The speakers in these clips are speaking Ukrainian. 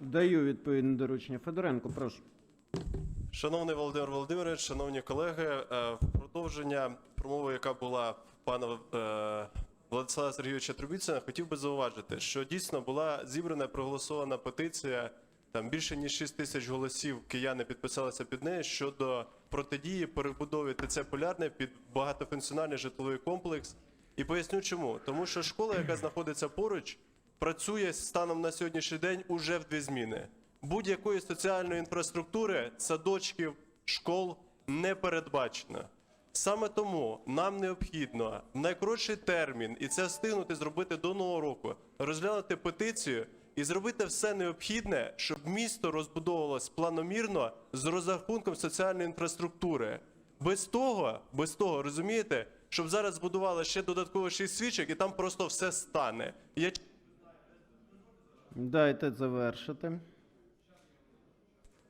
Даю відповідне доручення. Федоренко, прошу. Шановний Володимир Володимирович, шановні колеги, е, в продовження промови, яка була пана е, Владислава Сергійовича Трубіцина, хотів би зауважити, що дійсно була зібрана проголосована петиція. Там більше ніж 6 тисяч голосів кияни підписалися під нею щодо протидії перебудові ТЦ Полярне під багатофункціональний житловий комплекс. І поясню чому. Тому що школа, яка знаходиться поруч, працює станом на сьогоднішній день уже в дві зміни. Будь-якої соціальної інфраструктури, садочків, школ не передбачено. Саме тому нам необхідно в найкоротший термін, і це встигнути зробити до нового року, розглянути петицію і зробити все необхідне, щоб місто розбудовувалось планомірно з розрахунком соціальної інфраструктури. Без того, без того, розумієте, щоб зараз збудували ще додатково 6 свічок, і там просто все стане. Я Дайте завершити.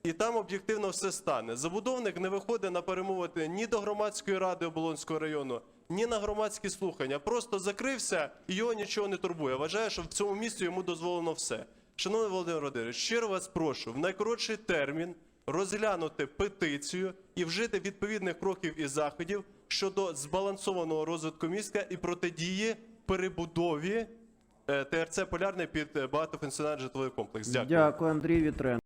І там об'єктивно все стане. Забудовник не виходить на перемовини ні до громадської ради Оболонського району, ні на громадські слухання. Просто закрився і його нічого не турбує. Вважає, що в цьому місці йому дозволено все. Шановний Володимир Володимирович, щиро вас прошу в найкоротший термін розглянути петицію і вжити відповідних кроків і заходів щодо збалансованого розвитку міста і протидії перебудові ТРЦ Полярний під е, багатофункціональний житловий комплекс. Дякую. Дякую, Андрій Вітренко.